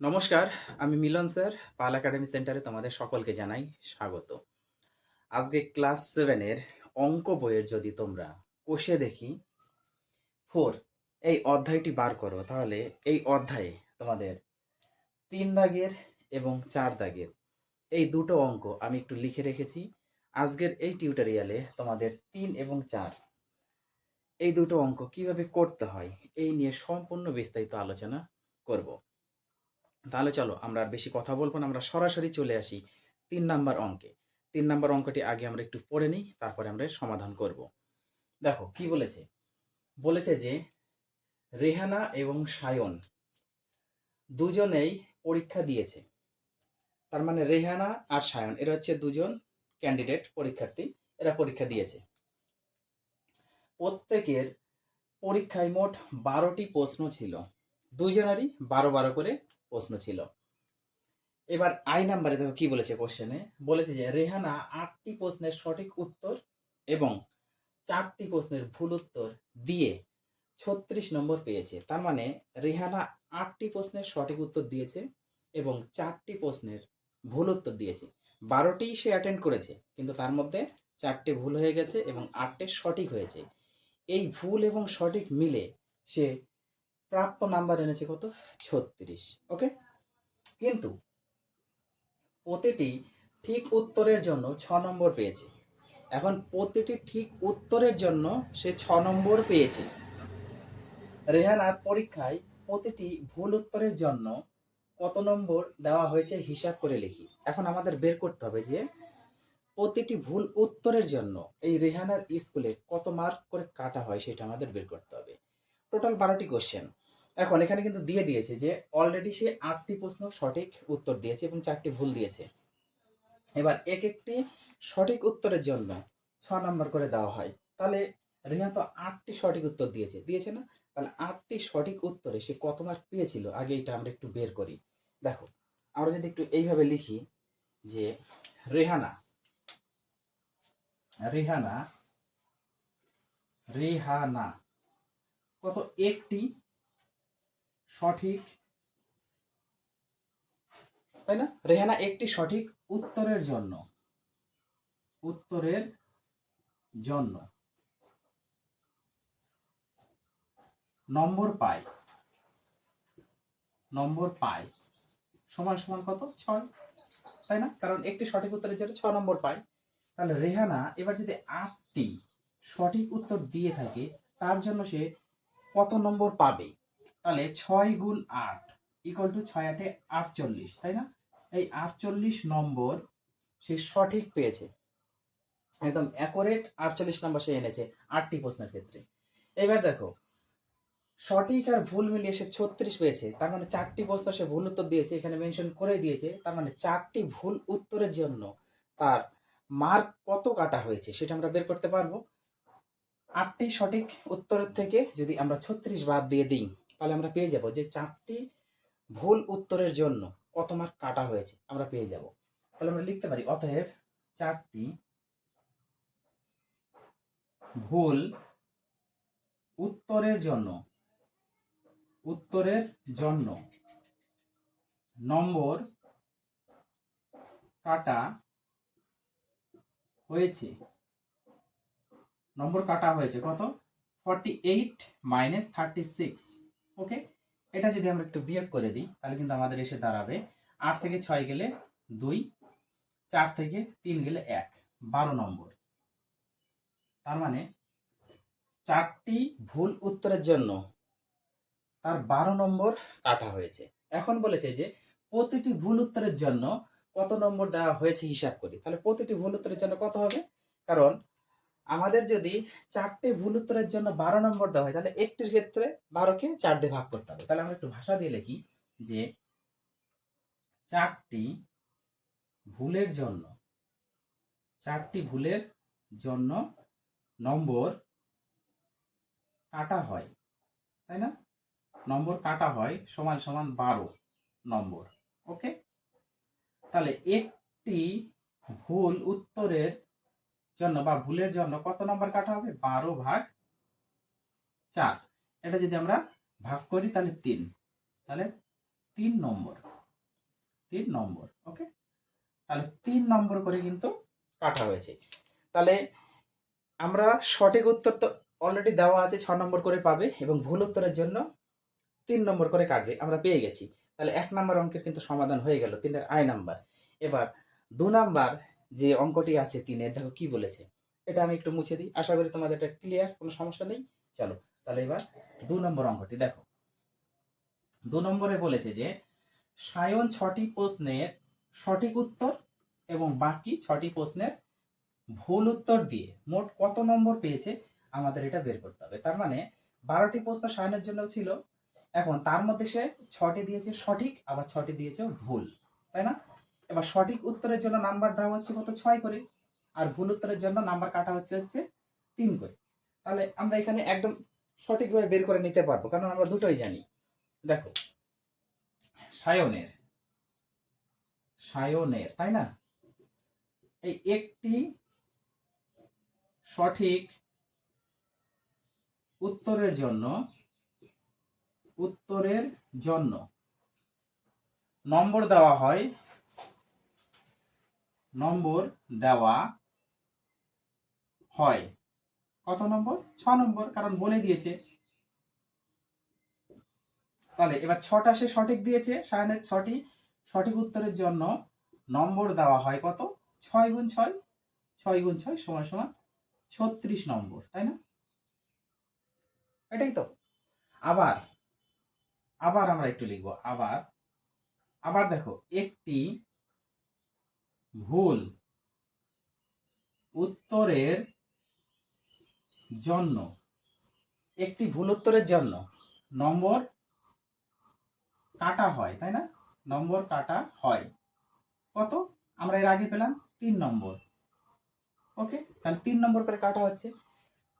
নমস্কার, আমি মিলন স্যার, পাল একাডেমি সেন্টারে তোমাদের সকলকে জানাই স্বাগত। আজকে ক্লাস সেভেনের অঙ্ক বইয়ের যদি তোমরা কষে দেখি ফোর এই অধ্যায়টি বার করো, তাহলে এই অধ্যায়ে তোমাদের তিন দাগের এবং চার দাগের এই দুটো অঙ্ক আমি একটু লিখে রেখেছি। আজকের এই টিউটোরিয়ালে তোমাদের তিন এবং চার, এই দুটো অঙ্ক কীভাবে করতে হয়, এই নিয়ে সম্পূর্ণ বিস্তারিত আলোচনা করব। তাহলে চলো, আমরা আর বেশি কথা বলব না, আমরা সরাসরি চলে আসি তিন নাম্বার অঙ্কে। তিন নাম্বার অঙ্কটি আগে আমরা একটু পড়ে নিই, তারপরে আমরা সমাধান করব। দেখো, কি বলেছে? বলেছে যে, রেহানা এবং সায়ন দুজনেই পরীক্ষা দিয়েছে। তার মানে রেহানা আর সায়ন, এরা হচ্ছে দুজন ক্যান্ডিডেট পরীক্ষার্থী, এরা পরীক্ষা দিয়েছে। প্রত্যেকের পরীক্ষায় মোট বারোটি প্রশ্ন ছিল। দুজনেরই বারো বারো করে প্রশ্ন ছিল। এবার আই নাম্বারে দেখো কি বলেছে কোশ্চেনে বলেছে যে, রেহানা, আটটি প্রশ্নের সঠিক উত্তর এবং চারটি প্রশ্নের ভুল উত্তর দিয়ে ছত্রিশ নম্বর পেয়েছে। তার মানে রেহানা আটটি প্রশ্নের সঠিক উত্তর দিয়েছে এবং চারটি প্রশ্নের ভুল উত্তর দিয়েছে। বারোটি সে অ্যাটেন্ড করেছে, কিন্তু তার মধ্যে চারটে ভুল হয়ে গেছে এবং আটটে সঠিক হয়েছে। এই ভুল এবং সঠিক মিলে সে প্রাপ্য নাম্বার এনেছে কত? ছত্রিশ, ওকে? কিন্তু প্রতিটি ঠিক উত্তরের জন্য ছ নম্বর পেয়েছে। এখন প্রতিটি ঠিক উত্তরের জন্য সে ছ নম্বর পেয়েছে। রেহানার পরীক্ষায় প্রতিটি ভুল উত্তরের জন্য কত নম্বর দেওয়া হয়েছে হিসাব করে লিখি। এখন আমাদের বের করতে হবে যে প্রতিটি ভুল উত্তরের জন্য এই রেহানার স্কুলে কত মার্ক করে কাটা হয় সেটা আমাদের বের করতে হবে। টোটাল বারোটি কোশ্চেন এখন এখানে কিন্তু দিয়ে দিয়েছে যে অলরেডি সে আটটি প্রশ্ন সঠিক উত্তর দিয়েছে এবং চারটি ভুল দিয়েছে। এবার এক একটি সঠিক উত্তরের জন্য ছ নম্বর করে দেওয়া হয়। তাহলে রিহা তো আটটি সঠিক উত্তর দিয়েছে। দিয়েছে না? তাহলে আটটি সঠিক উত্তরে সে কত মার্ক পেয়েছিল? আগে এটা আমরা একটু বের করি। দেখো, আমরা যদি একটু এইভাবে লিখি যে রেহানা রেহানা রেহানা, কত একটি সঠিক, তাই না? রেহানা, একটি সঠিক উত্তরের জন্য। উত্তরের জন্য। নম্বর পায় নম্বর পায় সমান সমান কত? ছয়। তাই না? কারণ একটি সঠিক উত্তরের জন্য ছ নম্বর পায় তাহলে রেহানা, এবার যদি আটটি সঠিক উত্তর দিয়ে থাকে, তার জন্য সে কত নম্বর পাবে? তাহলে ছয় গুণ আট ইকুয়াল টু ছয় আটে আটচল্লিশ, তাই না? এই আটচল্লিশ নম্বর সে সঠিক পেয়েছে। একদম অ্যাকোরেট আটচল্লিশ নম্বর সে এনেছে আটটি প্রশ্নের ক্ষেত্রে। এবার দেখো, সঠিক আর ভুল মিলিয়ে সে ছত্রিশ পেয়েছে, তার মানে চারটি প্রশ্ন সে ভুল উত্তর দিয়েছে, এখানে মেনশন করে দিয়েছে, তার মানে চারটি ভুল উত্তরের জন্য তার মার্ক কত কাটা হয়েছে সেটা আমরা বের করতে পারব। আটটি সঠিক উত্তরের থেকে যদি আমরা ছত্রিশ বাদ দিয়ে দিই তাহলে আমরা পেয়ে যাব যে চারটি ভুল উত্তরের জন্য কত মার্ক কাটা হয়েছে, আমরা পেয়ে যাব। তাহলে আমরা লিখতে পারি, অতএব চারটি ভুল উত্তরের জন্য উত্তরের জন্য নম্বর কাটা হয়েছে। নম্বর কাটা হয়েছে কত? Forty eight minus thirty six okay এটা যদি আমরা একটু বিয়োগ করে দিই, তাহলে কিন্তু আমাদের এসে দাঁড়াবে আট থেকে ছয় গেলে দুই, চার থেকে তিন গেলে এক, বারো নম্বর। তার মানে চারটি ভুল উত্তরের জন্য তার বারো নম্বর কাটা হয়েছে। এখন বলেছে যে প্রতিটি ভুল উত্তরের জন্য কত নম্বর দেওয়া হয়েছে হিসাব করি। তাহলে প্রতিটি ভুল উত্তরের জন্য কত হবে? কারণ আমাদের যদি চারটে ভুল উত্তরের জন্য বারো নম্বর দেওয়া হয়, তাহলে একটির ক্ষেত্রে বারোকে চার দিয়ে ভাগ করতে হবে। তাহলে আমরা একটু ভাষা দিয়ে লিখি যে চারটি ভুলের জন্য, চারটি ভুলের জন্য নম্বর কাটা হয়, তাই না? নম্বর কাটা হয় সমান সমান বারো নম্বর, ওকে? তাহলে একটি ভুল উত্তরের জন্য বা ভুলের জন্য কত নম্বর কাটা হবে? বারো ভাগ চার। এটা যদি আমরা ভাগ করি, তাহলে তিন। তাহলে তিন নম্বর। তিন নম্বর, ওকে? তাহলে তিন নম্বর করে কিন্তু কাটা হয়েছে। তাহলে আমরা সঠিক উত্তর তো অলরেডি দেওয়া আছে, ছ নম্বর করে পাবে এবং ভুল উত্তরের জন্য তিন নম্বর করে কাটবে। আমরা পেয়ে গেছি। তাহলে এক নম্বর অঙ্কের কিন্তু সমাধান হয়ে গেল তিনের আই নাম্বার। এবার দু নাম্বার যে অঙ্কটি আছে তিনের, দেখো কি বলেছে? এটা আমি একটু মুছে দিই। আশা করি তোমাদের এটা ক্লিয়ার কোনো সমস্যা নেই। চলো, তাহলে এবার দু নম্বর অঙ্কটি দেখো। দু নম্বরে বলেছে যে, সায়ন ছটি প্রশ্নের সঠিক উত্তর এবং বাকি ছটি প্রশ্নের ভুল উত্তর দিয়ে মোট কত নম্বর পেয়েছে আমাদের এটা বের করতে হবে। তার মানে বারোটি প্রশ্ন সায়নের জন্য ছিল। এখন তার মধ্যে সে ছটি দিয়েছে সঠিক, আবার ছটি দিয়েছে ভুল, তাই না? এবার সঠিক উত্তরের জন্য নাম্বার দেওয়া হচ্ছে কত? ছয় করে। আর ভুল উত্তরের জন্য নাম্বার কাটা হচ্ছে হচ্ছে তিন করে। তাহলে আমরা এখানে একদম সঠিকভাবে বের করে নিতে পারব, কারণ আমরা দুটোই জানি। দেখো, সায়নের সায়নের, তাই না? এই একটি সঠিক উত্তরের জন্য উত্তরের জন্য নম্বর দেওয়া হয় নম্বর দেওয়া হয়। কত নম্বর? ছ নম্বর, কারণ বলে দিয়েছে। তাহলে এবার ছটা সে সঠিক দিয়েছে, সায়নের ছটি। সঠিক উত্তরের জন্য নম্বর দেওয়া হয় কত? ছয় গুণ ছয় ছয় গুণ ছয় সমান সমান ছত্রিশ নম্বর, তাই না? এটাই তো। আবার আবার আমরা একটু লিখব। আবার আবার দেখো, একটি ভুল। উত্তরের জন্য। একটি ভুল উত্তরের জন্য। নম্বর কাটা হয়, তাই না? নম্বর কাটা হয়। কত? আমরা এর আগে পেলাম তিন নম্বর। ওকে? তাহলে তিন নম্বর করে কাটা হচ্ছে।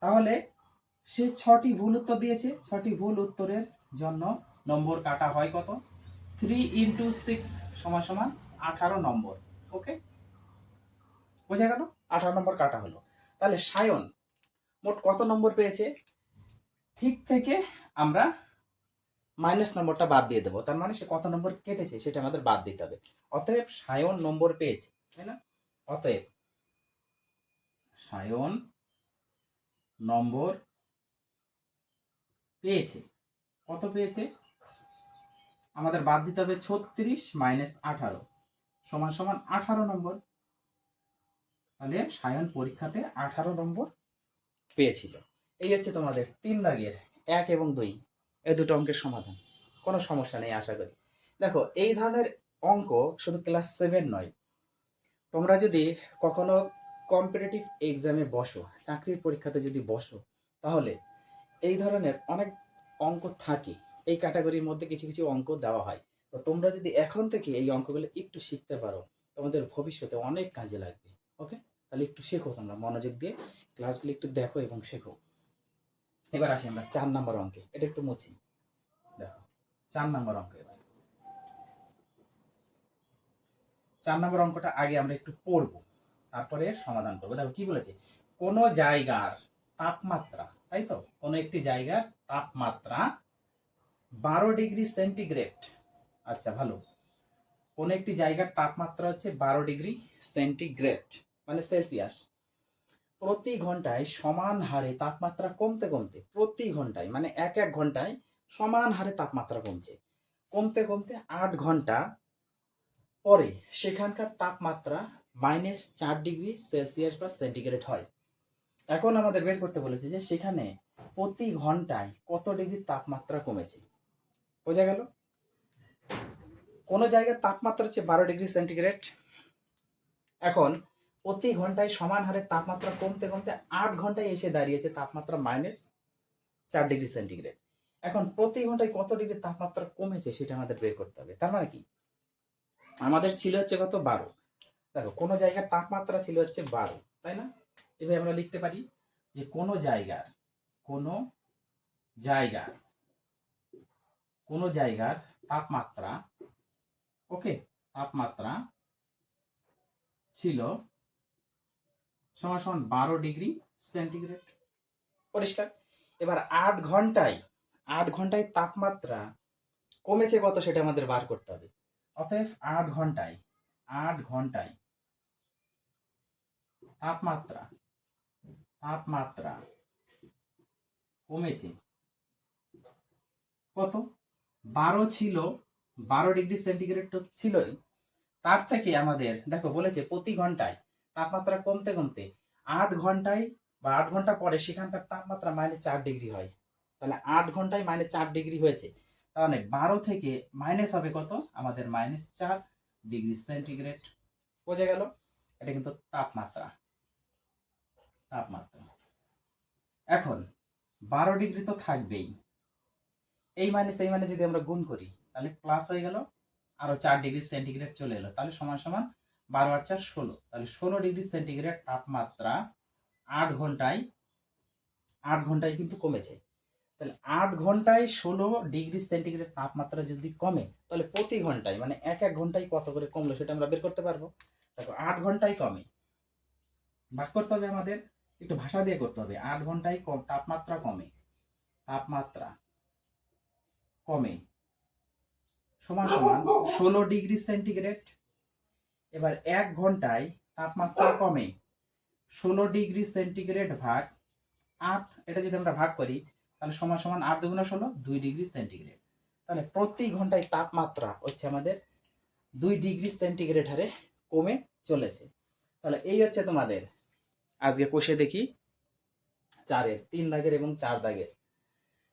তাহলে সে ছটি ভুল উত্তর দিয়েছে। ছটি ভুল উত্তরের জন্য নম্বর কাটা হয় কত? থ্রি ইন্টু সিক্স সমান সমান আঠারো নম্বর। ওকে বোঝা গেল? আঠারো নম্বর কাটা হলো। তাহলে সায়ন, মোট কত নম্বর পেয়েছে? ঠিক থেকে আমরা মাইনাস নম্বরটা বাদ দিয়ে দেবো। তার মানে সে কত নম্বর কেটেছে সেটা আমাদের বাদ দিতে হবে। অতএব সায়ন নম্বর পেয়েছে, তাই না? অতএব সায়ন নম্বর পেয়েছে। কত পেয়েছে? আমাদের বাদ দিতে হবে ছত্রিশ মাইনাস আঠারো। সমান সমান আঠারো নম্বর। তাহলে সায়ন পরীক্ষাতে আঠারো নম্বর পেয়েছিল। এই হচ্ছে তোমাদের তিন দাগের এক এবং দুই। এই দুটো অঙ্কের সমাধান। কোনো সমস্যা নেই, আশা করি। দেখো, এই ধরনের অঙ্ক শুধু ক্লাস সেভেন নয়। তোমরা যদি কখনো কম্পিটিটিভ এক্সামে বসো, চাকরির পরীক্ষাতে যদি বসো, তাহলে এই ধরনের অনেক অঙ্ক থাকে। এই ক্যাটাগরির মধ্যে কিছু কিছু অঙ্ক দেওয়া হয়। তো তোমরা যদি এখন থেকে এই অঙ্কগুলো একটু শিখতে পারো, তোমাদের ভবিষ্যতে অনেক কাজে লাগবে ওকে তাহলে একটু শেখো তোমরা, মনোযোগ দিয়ে ক্লাসগুলো একটু দেখো এবং শেখো। এবার আসি আমরা চার নম্বর অঙ্কে, এটা একটু মুছি। দেখো, চার নম্বর অঙ্ক এবার। চার নম্বর অঙ্কটা আগে আমরা একটু পড়ব, তারপরে সমাধান করব। দেখো, কি বলেছে? কোনো জায়গার তাপমাত্রা, তাই তো? কোনো একটি জায়গার তাপমাত্রা বারো ডিগ্রি সেন্টিগ্রেড। আচ্ছা ভালো। কোনো একটি জায়গার তাপমাত্রা হচ্ছে বারো ডিগ্রি সেন্টিগ্রেড মানে সেলসিয়াস। প্রতি ঘন্টায় সমান হারে তাপমাত্রা কমতে কমতে, প্রতি ঘন্টায় মানে এক এক ঘন্টায় সমান হারে তাপমাত্রা কমছে। কমতে কমতে আট ঘণ্টা পরে সেখানকার তাপমাত্রা মাইনাস চার ডিগ্রি সেলসিয়াস বা সেন্টিগ্রেড হয়। এখন আমাদের বের করতে বলেছে যে সেখানে প্রতি ঘন্টায় কত ডিগ্রি তাপমাত্রা কমেছে। বোঝা গেল? কোনো জায়গার তাপমাত্রা হচ্ছে বারো ডিগ্রি সেন্টিগ্রেড। এখন প্রতি ঘন্টায় সমান হারে তাপমাত্রা কমতে কমতে আট ঘন্টায় এসে দাঁড়িয়েছে তাপমাত্রা মাইনাস চার ডিগ্রি সেন্টিগ্রেড। এখন প্রতি ঘন্টায় কত ডিগ্রি তাপমাত্রা কমেছে সেটা আমাদের বের করতে হবে। তার মানে কি? আমাদের ছিল হচ্ছে কত? বারো। দেখো, কোনো জায়গার তাপমাত্রা ছিল হচ্ছে বারো, তাই না? এভাবে আমরা লিখতে পারি যে কোনো জায়গার কোনো জায়গার কোনো জায়গার তাপমাত্রা ওকে, তাপমাত্রা ছিল সমান সমান বারো ডিগ্রি সেন্টিগ্রেড। পরিষ্কার। এবার আট ঘন্টায় আট ঘন্টায় তাপমাত্রা কমেছে কত সেটা আমাদের বার করতে হবে। অতএব আট ঘন্টায় আট ঘন্টায় তাপমাত্রা তাপমাত্রা কমেছে কত? বারো ছিল বারো ডিগ্রি সেন্টিগ্রেড তো ছিলই। তার থেকে আমাদের, দেখো বলেছে প্রতি ঘন্টায় তাপমাত্রা কমতে কমতে আট ঘন্টায় বা আট ঘণ্টা পরে সেখানকার তাপমাত্রা মাইনাস চার ডিগ্রি হয়। তাহলে আট ঘন্টায় মাইনাস চার ডিগ্রি হয়েছে। তাহলে বারো থেকে মাইনাস হবে কত? আমাদের মাইনাস চার ডিগ্রি সেন্টিগ্রেড। বোঝা গেল? এটা কিন্তু তাপমাত্রা। তাপমাত্রা। এখন, বারো ডিগ্রি তো থাকবেই। এই মাইনাস এই মানে যদি আমরা গুণ করি তাহলে প্লাস হয়ে গেল, আরও চার ডিগ্রি সেন্টিগ্রেড চলে এলো। তাহলে সমান সমান বারো আর চার ষোলো। তাহলে ষোলো ডিগ্রি সেন্টিগ্রেড তাপমাত্রা আট ঘন্টায় আট ঘন্টায় কিন্তু কমেছে। তাহলে আট ঘন্টায় ষোলো ডিগ্রি সেন্টিগ্রেড তাপমাত্রা যদি কমে, তাহলে প্রতি ঘন্টায় মানে এক এক ঘন্টায় কত করে কমলো সেটা আমরা বের করতে পারব। দেখো, আট ঘন্টায় কমে। ভাগ করতে হবে আমাদের, একটু ভাষা দিয়ে করতে হবে। আট ঘন্টায় কম, তাপমাত্রা কমে। তাপমাত্রা কমে। সমান সমান ষোলো ডিগ্রি সেন্টিগ্রেড। এবার এক ঘন্টায় তাপমাত্রা কমে ষোলো ডিগ্রি সেন্টিগ্রেড ভাগ আট, এটা যদি আমরা ভাগ করি, তাহলে সমান সমান আট দুগুণ ষোলো, দুই ডিগ্রি সেন্টিগ্রেড। তাহলে প্রতি ঘন্টায় তাপমাত্রা হচ্ছে আমাদের দুই ডিগ্রি সেন্টিগ্রেড হারে কমে চলেছে। তাহলে এই হচ্ছে তোমাদের আজকে কষে দেখি চারের, তিন দাগের এবং চার দাগের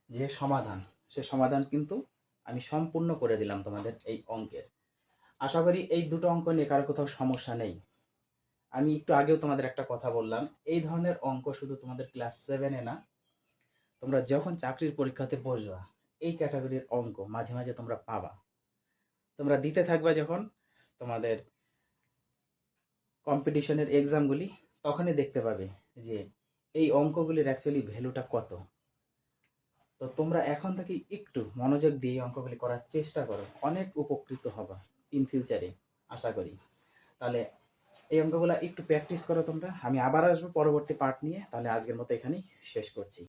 যে সমাধান, সে সমাধান কিন্তু আমি সম্পূর্ণ করে দিলাম তোমাদের এই অঙ্কের। আশা করি এই দুটো অঙ্ক নিয়ে কারও কোথাও সমস্যা নেই। আমি একটু আগেও তোমাদের একটা কথা বললাম, এই ধরনের অঙ্ক শুধু তোমাদের ক্লাস সেভেনে না, তোমরা যখন চাকরির পরীক্ষাতে বসবা, এই ক্যাটাগরির অঙ্ক মাঝে মাঝে তোমরা পাবা। তোমরা দিতে থাকবে যখন তোমাদের কম্পিটিশনের এক্সামগুলি তখনই দেখতে পাবে যে এই অঙ্কগুলির অ্যাকচুয়ালি ভ্যালুটা কত। তো তোমরা এখন থেকে একটু মনোযোগ দিয়ে অঙ্কগুলি করার চেষ্টা করো। অনেক উপকৃত হবা ইন ফিউচারে আশা করি। তাহলে এই অঙ্কগুলো একটু প্র্যাকটিস করো তোমরা। আমি আবার আসব পরবর্তী পার্ট নিয়ে। তাহলে আজকের মতো এখানেই শেষ করছি।